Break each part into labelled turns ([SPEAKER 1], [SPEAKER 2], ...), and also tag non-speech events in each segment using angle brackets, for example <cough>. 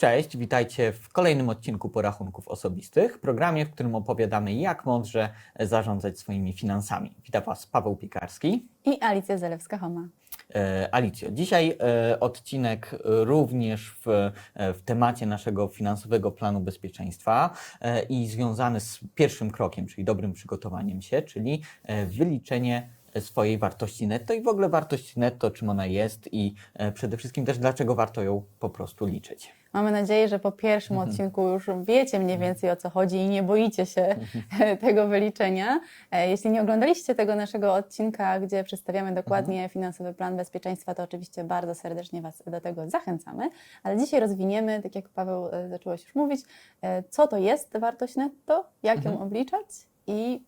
[SPEAKER 1] Cześć, witajcie w kolejnym odcinku Porachunków Osobistych, programie, w którym opowiadamy, jak mądrze zarządzać swoimi finansami. Witam Was Paweł Piekarski.
[SPEAKER 2] I Alicja Zalewska-Homa.
[SPEAKER 1] E, Alicjo, dzisiaj e, odcinek również w, e, w temacie naszego finansowego planu bezpieczeństwa e, i związany z pierwszym krokiem, czyli dobrym przygotowaniem się, czyli e, wyliczenie swojej wartości netto i w ogóle wartość netto, czym ona jest i e, przede wszystkim też dlaczego warto ją po prostu liczyć.
[SPEAKER 2] Mamy nadzieję, że po pierwszym odcinku już wiecie mniej więcej o co chodzi i nie boicie się <laughs> tego wyliczenia. E, Jeśli nie oglądaliście tego naszego odcinka, gdzie przedstawiamy dokładnie finansowy plan bezpieczeństwa, to oczywiście bardzo serdecznie Was do tego zachęcamy. Ale dzisiaj rozwiniemy, tak jak Paweł e, zacząłeś już mówić, co to jest wartość netto, jak ją obliczać i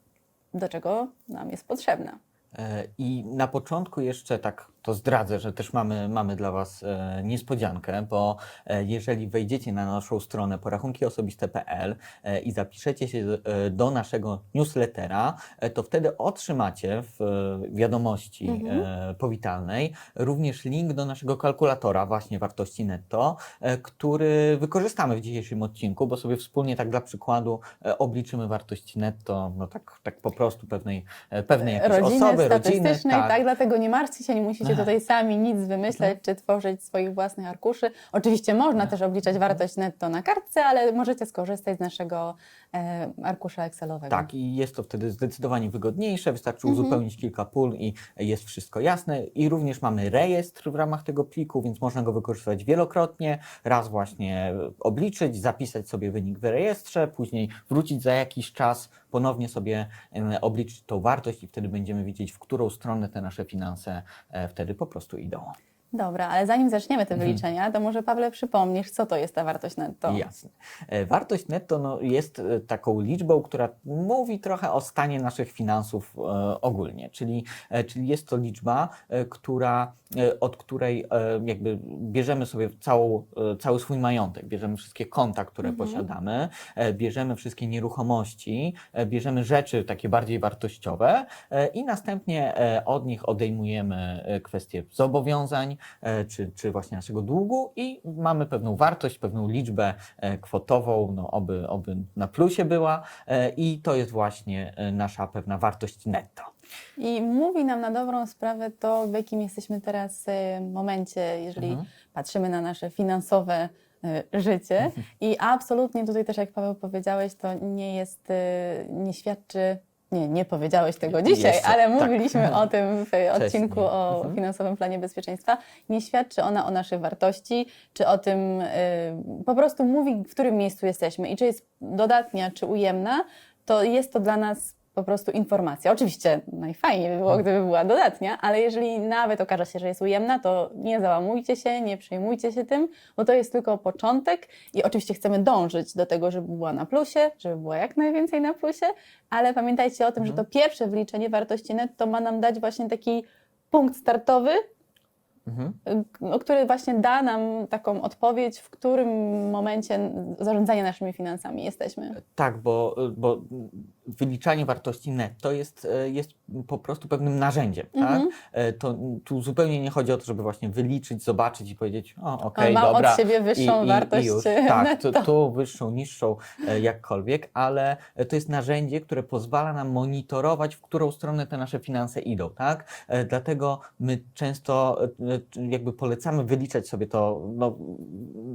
[SPEAKER 2] do czego nam jest potrzebna.
[SPEAKER 1] E, I na początku jeszcze tak to zdradzę, że też mamy, mamy dla Was e, niespodziankę, bo e, jeżeli wejdziecie na naszą stronę porachunkiosobiste.pl e, i zapiszecie się e, do naszego newslettera, e, to wtedy otrzymacie w e, wiadomości e, powitalnej również link do naszego kalkulatora właśnie wartości netto, e, który wykorzystamy w dzisiejszym odcinku, bo sobie wspólnie tak dla przykładu e, obliczymy wartość netto, no tak, tak po prostu pewnej, e, pewnej jakiejś
[SPEAKER 2] rodziny
[SPEAKER 1] osoby, rodziny.
[SPEAKER 2] statystycznej, tak. dlatego nie martwcie się, nie musicie tutaj sami nic wymyśleć
[SPEAKER 1] Mhm.
[SPEAKER 2] czy tworzyć swoich własnych arkuszy. Oczywiście można też obliczać wartość netto na kartce, ale możecie skorzystać z naszego e, arkusza Excelowego.
[SPEAKER 1] Tak, i jest to wtedy zdecydowanie wygodniejsze. Wystarczy
[SPEAKER 2] Mhm.
[SPEAKER 1] uzupełnić kilka pól i jest wszystko jasne. I również mamy rejestr w ramach tego pliku, więc można go wykorzystywać wielokrotnie. Raz właśnie obliczyć, zapisać sobie wynik w rejestrze, później wrócić za jakiś czas, ponownie sobie e, obliczyć tą wartość i wtedy będziemy wiedzieć, w którą stronę te nasze finanse e, wtedy po prostu idą.
[SPEAKER 2] Dobra, ale zanim zaczniemy
[SPEAKER 1] Mhm.
[SPEAKER 2] te wyliczenia, to może Pawle przypomnisz, co to jest ta wartość netto.
[SPEAKER 1] Jasne. E, Wartość netto no, jest e, taką liczbą, która mówi trochę o stanie naszych finansów e, ogólnie, czyli, e, czyli jest to liczba, e, która, e, od której e, jakby bierzemy sobie całą, e, cały swój majątek, bierzemy wszystkie konta, które posiadamy, e, bierzemy wszystkie nieruchomości, e, bierzemy rzeczy takie bardziej wartościowe e, i następnie e, od nich odejmujemy e, kwestie zobowiązań, czy, czy właśnie naszego długu i mamy pewną wartość, pewną liczbę e, kwotową, no oby, oby na plusie była e, i to jest właśnie e, nasza pewna wartość netto.
[SPEAKER 2] I mówi nam na dobrą sprawę to, w jakim jesteśmy teraz e, momencie, jeżeli
[SPEAKER 1] Mhm.
[SPEAKER 2] patrzymy na nasze finansowe e, życie. I absolutnie tutaj też, jak Paweł powiedziałeś, to nie jest, e, nie świadczy. Nie, nie powiedziałeś tego dzisiaj,
[SPEAKER 1] Jeszcze,
[SPEAKER 2] ale
[SPEAKER 1] tak.
[SPEAKER 2] mówiliśmy o tym w <laughs> odcinku o
[SPEAKER 1] Mhm.
[SPEAKER 2] finansowym planie bezpieczeństwa. Nie świadczy ona o naszej wartości, czy o tym, y, po prostu mówi, w którym miejscu jesteśmy i czy jest dodatnia, czy ujemna, to jest to dla nas po prostu informacja. Oczywiście najfajniej by było, gdyby była dodatnia, ale jeżeli nawet okaże się, że jest ujemna, to nie załamujcie się, nie przejmujcie się tym, bo to jest tylko początek i oczywiście chcemy dążyć do tego, żeby była na plusie, żeby była jak najwięcej na plusie, ale pamiętajcie o tym, że to pierwsze wliczenie wartości netto ma nam dać właśnie taki punkt startowy,
[SPEAKER 1] Mhm.
[SPEAKER 2] no, który właśnie da nam taką odpowiedź, w którym momencie zarządzania naszymi finansami jesteśmy.
[SPEAKER 1] Tak, bo, bo wyliczanie wartości netto jest, e, jest po prostu pewnym narzędziem.
[SPEAKER 2] Mhm.
[SPEAKER 1] Tak? To tak? Tu zupełnie nie chodzi o to, żeby właśnie wyliczyć, zobaczyć i powiedzieć, o okej,
[SPEAKER 2] On ma od
[SPEAKER 1] dobra.
[SPEAKER 2] siebie wyższą wartość
[SPEAKER 1] już. <laughs> Tak,
[SPEAKER 2] netto.
[SPEAKER 1] tu, tu wyższą, niższą, e, jakkolwiek, ale to jest narzędzie, które pozwala nam monitorować, w którą stronę te nasze finanse idą, tak? Dlatego my często jakby polecamy wyliczać sobie to, no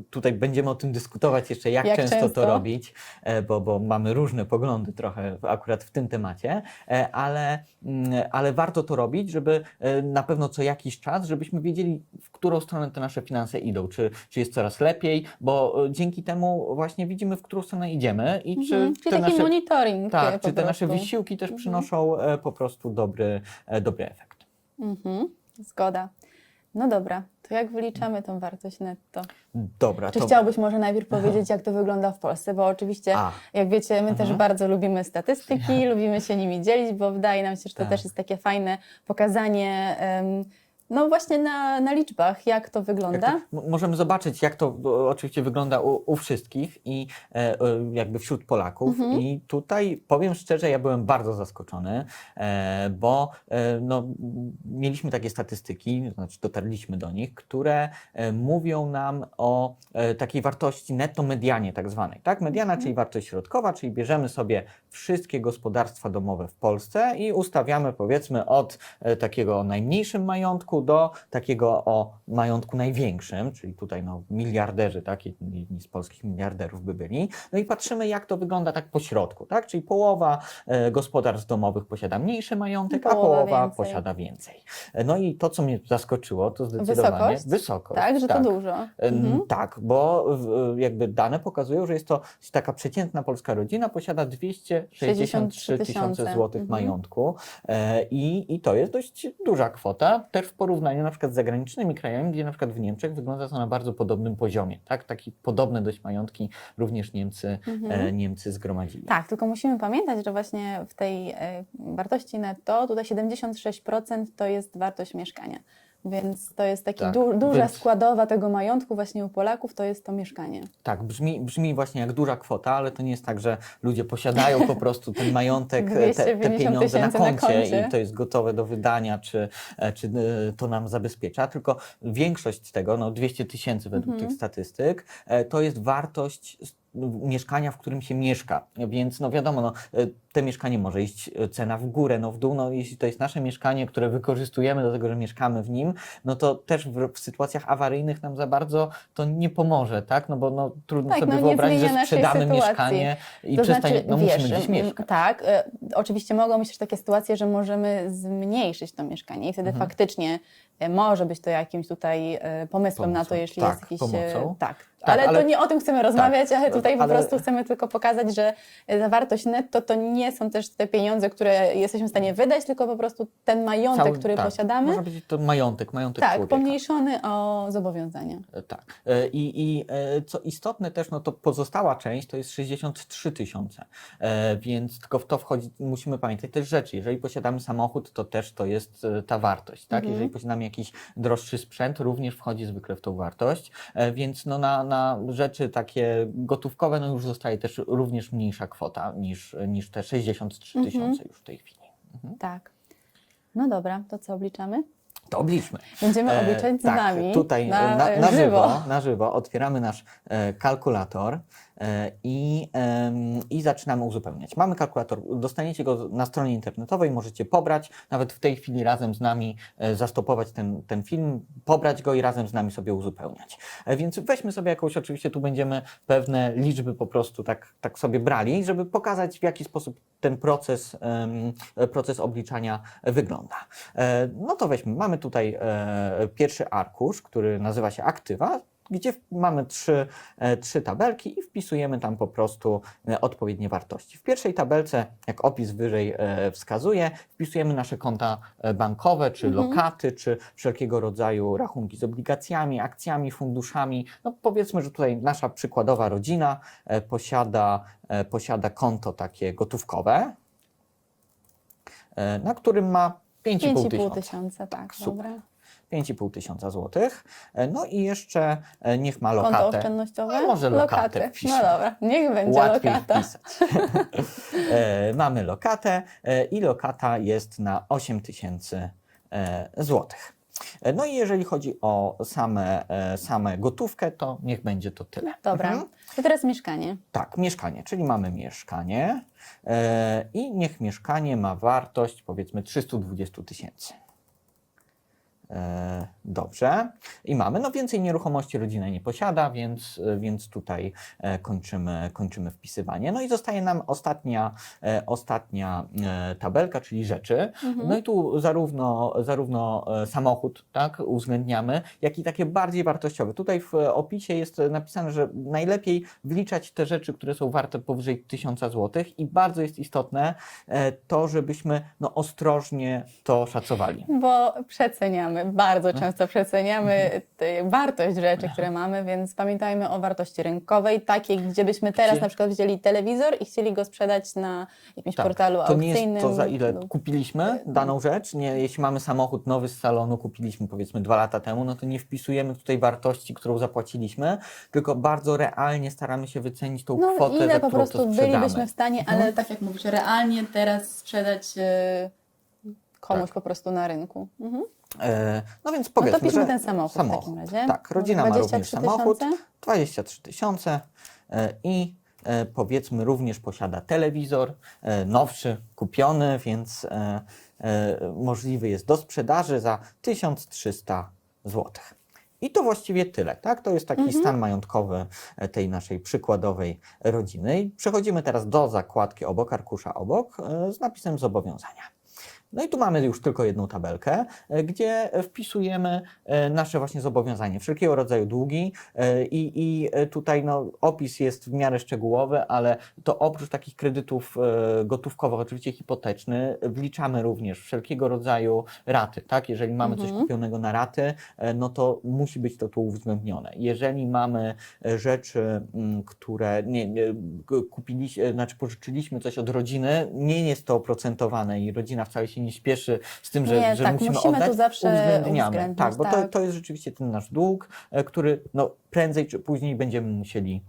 [SPEAKER 1] tutaj będziemy o tym dyskutować jeszcze, jak,
[SPEAKER 2] Jak
[SPEAKER 1] często,
[SPEAKER 2] często?
[SPEAKER 1] to robić, bo, bo mamy różne poglądy trochę akurat w tym temacie, e, ale, mm, ale warto to robić, żeby e, na pewno co jakiś czas, żebyśmy wiedzieli, w którą stronę te nasze finanse idą, czy, czy jest coraz lepiej, bo e, dzięki temu właśnie widzimy, w którą stronę idziemy i czy
[SPEAKER 2] Mhm. Czyli taki
[SPEAKER 1] nasze,
[SPEAKER 2] monitoring.
[SPEAKER 1] tak, czy te nasze wysiłki też
[SPEAKER 2] Mhm.
[SPEAKER 1] przynoszą e, po prostu dobry, dobry efekt.
[SPEAKER 2] Mhm. Zgoda. No dobra, to jak wyliczamy tą wartość netto?
[SPEAKER 1] Dobra,
[SPEAKER 2] Czy
[SPEAKER 1] to...
[SPEAKER 2] chciałbyś może najpierw powiedzieć, jak to wygląda w Polsce? Bo oczywiście,
[SPEAKER 1] A.
[SPEAKER 2] jak wiecie, my też
[SPEAKER 1] Mhm.
[SPEAKER 2] bardzo lubimy statystyki, lubimy się nimi dzielić, bo wydaje nam się, że to
[SPEAKER 1] Tak.
[SPEAKER 2] też jest takie fajne pokazanie em, No właśnie na, na liczbach, jak to
[SPEAKER 1] Jak
[SPEAKER 2] wygląda?
[SPEAKER 1] to, m- możemy zobaczyć, jak to oczywiście wygląda u, u wszystkich i e, e, jakby wśród Polaków.
[SPEAKER 2] Mhm.
[SPEAKER 1] I tutaj powiem szczerze, ja byłem bardzo zaskoczony, e, bo e, no, mieliśmy takie statystyki, znaczy dotarliśmy do nich, które e, mówią nam o e, takiej wartości netto medianie tak zwanej. Tak? Mediana,
[SPEAKER 2] Mhm.
[SPEAKER 1] czyli wartość środkowa, czyli bierzemy sobie wszystkie gospodarstwa domowe w Polsce i ustawiamy powiedzmy od e, takiego najmniejszym majątku do takiego o majątku największym, czyli tutaj no, miliarderzy, tak, jedni z polskich miliarderów by byli. No i patrzymy, jak to wygląda tak po środku, tak, czyli połowa e, gospodarstw domowych posiada mniejszy majątek, a
[SPEAKER 2] Połowa
[SPEAKER 1] połowa
[SPEAKER 2] więcej.
[SPEAKER 1] posiada więcej. E, No i to, co mnie zaskoczyło, to zdecydowanie
[SPEAKER 2] Wysokość?
[SPEAKER 1] wysokość.
[SPEAKER 2] tak, że to dużo.
[SPEAKER 1] E,
[SPEAKER 2] Mhm.
[SPEAKER 1] Tak, bo w- jakby dane pokazują, że jest to taka przeciętna polska rodzina posiada 263 tysiące złotych
[SPEAKER 2] Mhm.
[SPEAKER 1] majątku e, i, i to jest dość duża kwota, też w porównaniu na przykład z zagranicznymi krajami, gdzie na przykład w Niemczech wygląda to na bardzo podobnym poziomie, tak? Takie podobne dość majątki również Niemcy,
[SPEAKER 2] Mhm.
[SPEAKER 1] e, Niemcy zgromadzili.
[SPEAKER 2] Tak, tylko musimy pamiętać, że właśnie w tej e, wartości netto tutaj 76% to jest wartość mieszkania. Więc to jest taki
[SPEAKER 1] Tak,
[SPEAKER 2] du, duża
[SPEAKER 1] więc-
[SPEAKER 2] składowa tego majątku właśnie u Polaków, to jest to mieszkanie.
[SPEAKER 1] Tak, brzmi, brzmi właśnie jak duża kwota, ale to nie jest tak, że ludzie posiadają po prostu ten majątek, te, te <laughs>
[SPEAKER 2] 250
[SPEAKER 1] pieniądze na
[SPEAKER 2] tysięcy na
[SPEAKER 1] koncie,
[SPEAKER 2] koncie.
[SPEAKER 1] i to jest gotowe do wydania, czy, e, czy e, to nam zabezpiecza, tylko większość tego, no 200 tysięcy według
[SPEAKER 2] Mhm.
[SPEAKER 1] tych statystyk, e, to jest wartość mieszkania, w którym się mieszka, więc no wiadomo, no, e, te mieszkanie może iść e, cena w górę, no w dół, no jeśli to jest nasze mieszkanie, które wykorzystujemy do tego, że mieszkamy w nim, no to też w, w sytuacjach awaryjnych nam za bardzo to nie pomoże, tak? No bo no, trudno
[SPEAKER 2] Tak,
[SPEAKER 1] sobie
[SPEAKER 2] no
[SPEAKER 1] wyobrazić, że sprzedamy mieszkanie i
[SPEAKER 2] to
[SPEAKER 1] przestanie,
[SPEAKER 2] znaczy,
[SPEAKER 1] no
[SPEAKER 2] wiesz,
[SPEAKER 1] musimy gdzieś mieszkać.
[SPEAKER 2] Tak, e, oczywiście mogą być też takie sytuacje, że możemy zmniejszyć to mieszkanie i wtedy
[SPEAKER 1] Mhm.
[SPEAKER 2] faktycznie może być to jakimś tutaj e, pomysłem na to,
[SPEAKER 1] Pomocą.
[SPEAKER 2] jeśli
[SPEAKER 1] Tak,
[SPEAKER 2] jest jakiś...
[SPEAKER 1] pomocą.
[SPEAKER 2] E, tak.
[SPEAKER 1] Tak,
[SPEAKER 2] ale,
[SPEAKER 1] ale-
[SPEAKER 2] to nie o tym chcemy rozmawiać, ale tutaj po
[SPEAKER 1] ale-
[SPEAKER 2] prostu chcemy tylko pokazać, że e, zawartość netto to nie są też te pieniądze, które jesteśmy w stanie wydać, tylko po prostu ten majątek,
[SPEAKER 1] Cały-
[SPEAKER 2] który
[SPEAKER 1] tak,
[SPEAKER 2] posiadamy,
[SPEAKER 1] Może być to majątek, majątek
[SPEAKER 2] tak,
[SPEAKER 1] człowieka.
[SPEAKER 2] pomniejszony o zobowiązania.
[SPEAKER 1] E, Tak. E, I, I e, co istotne też, no to pozostała część to jest 63 tysiące, E, więc tylko w to wchodzi, musimy pamiętać też rzeczy. Jeżeli posiadamy samochód, to też to jest e, ta wartość, tak?
[SPEAKER 2] Mhm.
[SPEAKER 1] Jeżeli posiadamy jakiś droższy sprzęt, również wchodzi zwykle w tą wartość, E, więc no na, na rzeczy takie gotówkowe, no już zostaje też również mniejsza kwota niż, niż te 63
[SPEAKER 2] Mhm.
[SPEAKER 1] tysiące już w tej chwili.
[SPEAKER 2] Tak. No dobra, to co obliczamy?
[SPEAKER 1] To obliczmy.
[SPEAKER 2] Będziemy
[SPEAKER 1] E,
[SPEAKER 2] obliczać z
[SPEAKER 1] tak,
[SPEAKER 2] nami
[SPEAKER 1] Tutaj
[SPEAKER 2] na,
[SPEAKER 1] na,
[SPEAKER 2] e,
[SPEAKER 1] na,
[SPEAKER 2] żywo.
[SPEAKER 1] żywo, na żywo otwieramy nasz e, kalkulator e, i, em, i zaczynamy uzupełniać. Mamy kalkulator, dostaniecie go na stronie internetowej, możecie pobrać, nawet w tej chwili razem z nami e, zastopować ten, ten film, pobrać go i razem z nami sobie uzupełniać. E, więc weźmy sobie jakąś, oczywiście tu będziemy pewne liczby po prostu tak, tak sobie brali, żeby pokazać w jaki sposób ten proces, e, proces obliczania wygląda. E, No to weźmy, mamy tutaj e, pierwszy arkusz, który nazywa się aktywa, gdzie mamy trzy, e, trzy tabelki i wpisujemy tam po prostu e, odpowiednie wartości. W pierwszej tabelce, jak opis wyżej e, wskazuje, wpisujemy nasze konta bankowe, czy
[SPEAKER 2] Mhm.
[SPEAKER 1] lokaty, czy wszelkiego rodzaju rachunki z obligacjami, akcjami, funduszami. No powiedzmy, że tutaj nasza przykładowa rodzina posiada, posiada konto takie gotówkowe, na którym ma 5,5
[SPEAKER 2] 5,5
[SPEAKER 1] tysiąca.
[SPEAKER 2] tysiąca, tak,
[SPEAKER 1] super.
[SPEAKER 2] dobra.
[SPEAKER 1] 5,5 tysiąca złotych. E, No i jeszcze e, niech ma
[SPEAKER 2] Konto
[SPEAKER 1] lokatę.
[SPEAKER 2] oszczędnościowe?
[SPEAKER 1] A może lokatę wpiszmy.
[SPEAKER 2] No dobra, niech będzie
[SPEAKER 1] Łatwiej
[SPEAKER 2] lokata. <laughs>
[SPEAKER 1] e, mamy lokatę i lokata jest na 8 tysięcy złotych. No i jeżeli chodzi o same, same gotówkę, to niech będzie to tyle.
[SPEAKER 2] Dobra,
[SPEAKER 1] Mhm.
[SPEAKER 2] to teraz mieszkanie.
[SPEAKER 1] Tak, mieszkanie, czyli mamy mieszkanie i niech mieszkanie ma wartość powiedzmy 320 tysięcy. E, Dobrze. I mamy, no więcej nieruchomości rodzina nie posiada, więc, e, więc tutaj e, kończymy, kończymy wpisywanie. No i zostaje nam ostatnia, ostatnia tabelka, czyli rzeczy.
[SPEAKER 2] Mhm.
[SPEAKER 1] No i tu zarówno, zarówno samochód tak, uwzględniamy, jak i takie bardziej wartościowe. Tutaj w opisie jest napisane, że najlepiej wliczać te rzeczy, które są warte powyżej 1000 zł i bardzo jest istotne to, żebyśmy no, ostrożnie to szacowali.
[SPEAKER 2] Bo przeceniamy przeceniamy, bardzo często przeceniamy tę wartość rzeczy, które mamy, więc pamiętajmy o wartości rynkowej, takiej, gdzie byśmy teraz
[SPEAKER 1] Gdzie-
[SPEAKER 2] na przykład wzięli telewizor i chcieli go sprzedać na jakimś portalu
[SPEAKER 1] Tak. to nie
[SPEAKER 2] aukcyjnym.
[SPEAKER 1] jest to, za ile kupiliśmy daną rzecz. Nie, jeśli mamy samochód nowy z salonu, kupiliśmy powiedzmy dwa lata temu, no to nie wpisujemy tutaj wartości, którą zapłaciliśmy, tylko bardzo realnie staramy się wycenić tą
[SPEAKER 2] No
[SPEAKER 1] kwotę,
[SPEAKER 2] ile po prostu bylibyśmy w stanie, ale tak jak mówisz, realnie teraz sprzedać e, komuś
[SPEAKER 1] Tak.
[SPEAKER 2] po prostu na rynku. Mhm.
[SPEAKER 1] E, no więc
[SPEAKER 2] No
[SPEAKER 1] powiedzmy,
[SPEAKER 2] to piszmy
[SPEAKER 1] że
[SPEAKER 2] ten samochód, w takim razie.
[SPEAKER 1] Tak, rodzina ma
[SPEAKER 2] 23
[SPEAKER 1] również samochód,
[SPEAKER 2] tysiące?
[SPEAKER 1] 23 tysiące e, i e, powiedzmy również posiada telewizor, nowszy, kupiony, więc możliwy jest do sprzedaży za 1300 zł. I to właściwie tyle, tak? To jest taki
[SPEAKER 2] Mhm.
[SPEAKER 1] stan majątkowy tej naszej przykładowej rodziny. I przechodzimy teraz do zakładki obok, arkusza obok z napisem zobowiązania. No i tu mamy już tylko jedną tabelkę, e, gdzie wpisujemy e, nasze właśnie zobowiązanie, wszelkiego rodzaju długi e, i, i tutaj no, opis jest w miarę szczegółowy, ale to oprócz takich kredytów gotówkowych, oczywiście hipoteczny, wliczamy również wszelkiego rodzaju raty, tak? Jeżeli mamy coś
[SPEAKER 2] Mhm.
[SPEAKER 1] kupionego na raty, no to musi być to tu uwzględnione. Jeżeli mamy rzeczy, m, które nie, nie, kupiliśmy, znaczy pożyczyliśmy coś od rodziny, nie jest to oprocentowane i rodzina wcale się nie śpieszy z tym, że,
[SPEAKER 2] Nie,
[SPEAKER 1] że
[SPEAKER 2] tak,
[SPEAKER 1] musimy,
[SPEAKER 2] musimy
[SPEAKER 1] oddać,
[SPEAKER 2] zawsze
[SPEAKER 1] uwzględniamy. Tak, bo To,
[SPEAKER 2] tak.
[SPEAKER 1] to jest rzeczywiście ten nasz dług, e, który no, prędzej czy później będziemy musieli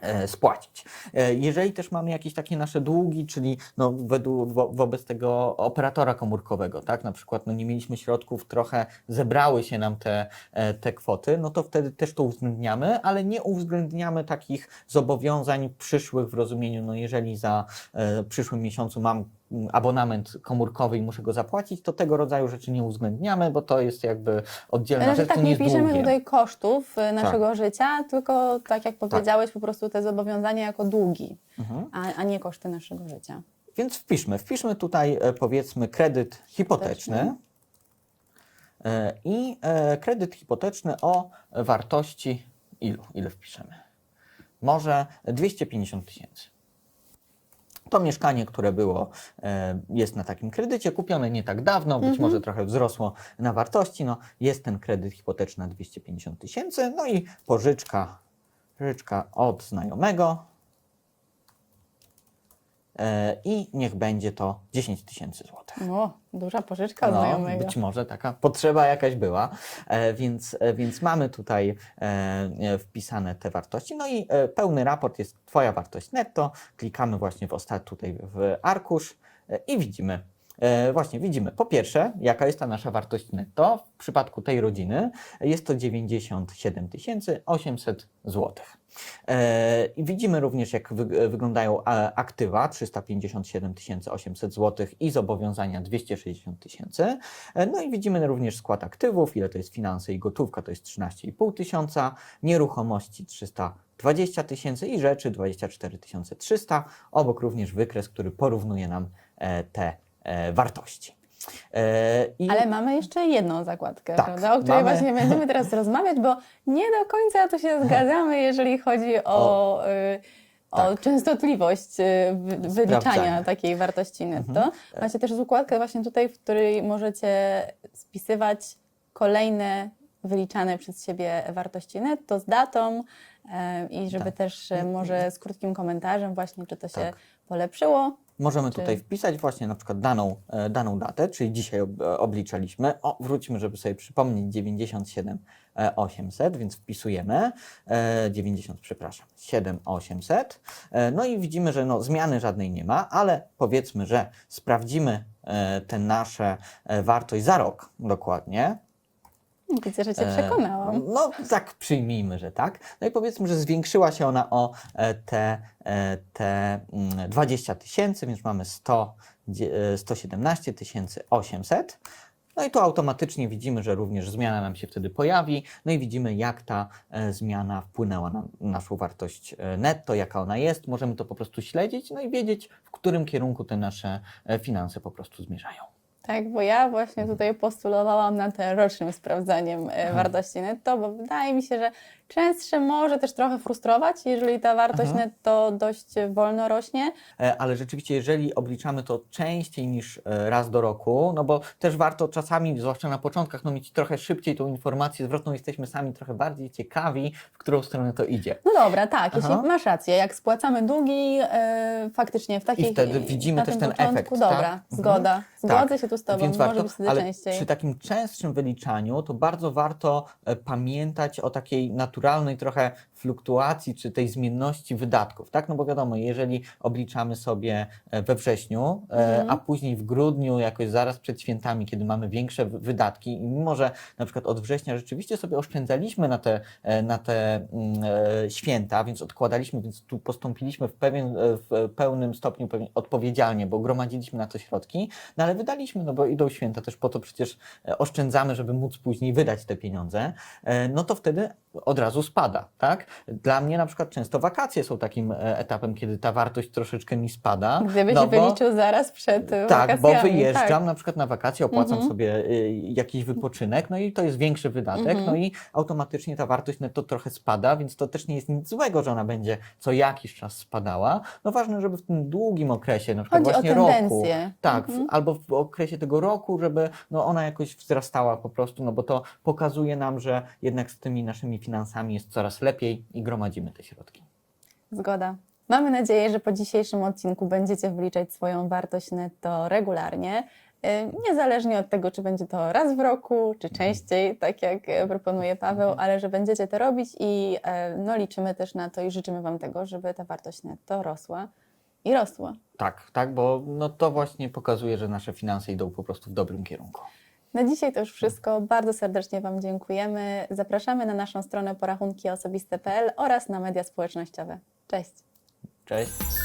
[SPEAKER 1] e, spłacić. E, Jeżeli też mamy jakieś takie nasze długi, czyli no, według, wo, wobec tego operatora komórkowego, tak, na przykład no, nie mieliśmy środków, trochę zebrały się nam te, te kwoty, no to wtedy też to uwzględniamy, ale nie uwzględniamy takich zobowiązań przyszłych w rozumieniu, no jeżeli za e, przyszłym miesiącu mam abonament komórkowy i muszę go zapłacić, to tego rodzaju rzeczy nie uwzględniamy, bo to jest jakby oddzielna
[SPEAKER 2] że
[SPEAKER 1] rzecz,
[SPEAKER 2] tak
[SPEAKER 1] nie
[SPEAKER 2] nie piszemy
[SPEAKER 1] długiem.
[SPEAKER 2] tutaj kosztów y, naszego życia, tylko tak jak powiedziałeś, po prostu te zobowiązania jako długi,
[SPEAKER 1] Mhm.
[SPEAKER 2] a, a nie koszty naszego życia.
[SPEAKER 1] Więc wpiszmy, wpiszmy tutaj e, powiedzmy kredyt hipoteczny
[SPEAKER 2] Hipoteczny.
[SPEAKER 1] e, i e, kredyt hipoteczny o wartości ilu? Ile wpiszemy? Może 250 tysięcy. To mieszkanie, które było, e, jest na takim kredycie, kupione nie tak dawno, być może trochę wzrosło na wartości. No, jest ten kredyt hipoteczny na 250 tysięcy, no i pożyczka, pożyczka od znajomego. E, I niech będzie to 10 tysięcy złotych.
[SPEAKER 2] O, duża pożyczka od
[SPEAKER 1] No,
[SPEAKER 2] znajomego.
[SPEAKER 1] być może taka potrzeba jakaś była, e, więc, e, więc mamy tutaj wpisane te wartości. No i pełny raport jest Twoja wartość netto. Klikamy właśnie w ostatni tutaj w arkusz i widzimy. E, właśnie widzimy, po pierwsze, jaka jest ta nasza wartość netto. W przypadku tej rodziny jest to 97 800 zł. I widzimy również, jak wy, wyglądają e, aktywa 357 800 zł i zobowiązania 260 tysięcy. E, No i widzimy również skład aktywów, ile to jest finanse i gotówka, to jest 13,5 tysiąca, nieruchomości 320 tysięcy i rzeczy 24 300. Obok również wykres, który porównuje nam te wartości. E, I
[SPEAKER 2] Ale mamy jeszcze jedną zakładkę,
[SPEAKER 1] Tak,
[SPEAKER 2] prawda, o której
[SPEAKER 1] mamy-
[SPEAKER 2] właśnie będziemy teraz <laughs> rozmawiać, bo nie do końca tu się zgadzamy, jeżeli chodzi o, y, o
[SPEAKER 1] tak.
[SPEAKER 2] częstotliwość wy- wyliczania
[SPEAKER 1] Sprawdzania.
[SPEAKER 2] takiej wartości netto.
[SPEAKER 1] Mhm.
[SPEAKER 2] Macie też zakładkę właśnie tutaj, w której możecie spisywać kolejne wyliczane przez siebie wartości netto z datą e, i żeby
[SPEAKER 1] Tak.
[SPEAKER 2] też e, może z krótkim komentarzem właśnie, czy to się
[SPEAKER 1] Tak.
[SPEAKER 2] polepszyło.
[SPEAKER 1] Możemy
[SPEAKER 2] Czy-
[SPEAKER 1] tutaj wpisać właśnie na przykład daną, e, daną datę, czyli dzisiaj e, obliczaliśmy. O, wróćmy, żeby sobie przypomnieć 97 e, 800, więc wpisujemy e, 90, przepraszam, 7 800. E, no i widzimy, że no, zmiany żadnej nie ma, ale powiedzmy, że sprawdzimy e, tę nasze e, wartość za rok dokładnie.
[SPEAKER 2] Widzę, że Cię
[SPEAKER 1] E,
[SPEAKER 2] przekonałam.
[SPEAKER 1] No tak, przyjmijmy, że tak. No i powiedzmy, że zwiększyła się ona o e, te, e, te mm, 20 tysięcy, więc mamy 100, dzie- e, 117 800. No i tu automatycznie widzimy, że również zmiana nam się wtedy pojawi. No i widzimy, jak ta zmiana wpłynęła na naszą wartość netto, jaka ona jest. Możemy to po prostu śledzić, no i wiedzieć, w którym kierunku te nasze finanse po prostu zmierzają.
[SPEAKER 2] Tak, bo ja właśnie tutaj postulowałam nad rocznym sprawdzaniem e, wartości netto, bo wydaje mi się, że częstsze może też trochę frustrować, jeżeli ta wartość
[SPEAKER 1] Aha.
[SPEAKER 2] netto dość wolno rośnie.
[SPEAKER 1] E, ale rzeczywiście, jeżeli obliczamy to częściej niż e, raz do roku, no bo też warto czasami, zwłaszcza na początkach, no mieć trochę szybciej tą informację zwrotną, jesteśmy sami trochę bardziej ciekawi, w którą stronę to idzie.
[SPEAKER 2] No dobra, tak,
[SPEAKER 1] Aha.
[SPEAKER 2] jeśli masz rację, jak spłacamy długi, e, faktycznie w takich...
[SPEAKER 1] wtedy widzimy też ten
[SPEAKER 2] początku,
[SPEAKER 1] efekt,
[SPEAKER 2] Dobra,
[SPEAKER 1] tak?
[SPEAKER 2] Zgoda, zgodzę
[SPEAKER 1] Tak,
[SPEAKER 2] się tu z Tobą,
[SPEAKER 1] Więc
[SPEAKER 2] może
[SPEAKER 1] warto,
[SPEAKER 2] być wtedy
[SPEAKER 1] ale
[SPEAKER 2] częściej.
[SPEAKER 1] przy takim częstszym wyliczaniu to bardzo warto e, pamiętać o takiej naturalnej trochę fluktuacji czy tej zmienności wydatków, tak? No bo wiadomo, jeżeli obliczamy sobie e, we wrześniu, e,
[SPEAKER 2] Mhm.
[SPEAKER 1] a później w grudniu, jakoś zaraz przed świętami, kiedy mamy większe wy- wydatki i mimo, że na przykład od września rzeczywiście sobie oszczędzaliśmy na te, na te mm, święta, więc odkładaliśmy, więc tu postąpiliśmy w, pewien, w pełnym stopniu odpowiedzialnie, bo gromadziliśmy na to środki, no ale wydaliśmy, no bo idą święta też po to przecież e, oszczędzamy, żeby móc później wydać te pieniądze, e, no to wtedy od razu spada, tak? Dla mnie na przykład często wakacje są takim e, etapem, kiedy ta wartość troszeczkę mi spada.
[SPEAKER 2] Gdybyś
[SPEAKER 1] no bo-
[SPEAKER 2] wyliczył zaraz przed e,
[SPEAKER 1] tak, bo
[SPEAKER 2] wakacjami.
[SPEAKER 1] wyjeżdżam
[SPEAKER 2] tak.
[SPEAKER 1] na przykład na wakacje, opłacam
[SPEAKER 2] Mhm.
[SPEAKER 1] sobie jakiś wypoczynek, no i to jest większy wydatek,
[SPEAKER 2] Mhm.
[SPEAKER 1] no i automatycznie ta wartość netto trochę spada, więc to też nie jest nic złego, że ona będzie co jakiś czas spadała. No ważne, żeby w tym długim okresie, na przykład
[SPEAKER 2] Chodzi o
[SPEAKER 1] właśnie roku,
[SPEAKER 2] tendencję.
[SPEAKER 1] tak, w,
[SPEAKER 2] Mhm.
[SPEAKER 1] albo w okresie tego roku, żeby no ona jakoś wzrastała po prostu, no bo to pokazuje nam, że jednak z tymi naszymi finansami jest coraz lepiej i gromadzimy te środki.
[SPEAKER 2] Zgoda. Mamy nadzieję, że po dzisiejszym odcinku będziecie wliczać swoją wartość netto regularnie. y, Niezależnie od tego, czy będzie to raz w roku, czy częściej, tak jak e, proponuje Paweł, ale że będziecie to robić i e, no, liczymy też na to i życzymy Wam tego, żeby ta wartość netto rosła i rosła.
[SPEAKER 1] Tak, tak, bo no to właśnie pokazuje, że nasze finanse idą po prostu w dobrym kierunku.
[SPEAKER 2] Na dzisiaj to już wszystko. Bardzo serdecznie Wam dziękujemy. Zapraszamy na naszą stronę porachunkiosobiste.pl oraz na media społecznościowe. Cześć!
[SPEAKER 1] Cześć.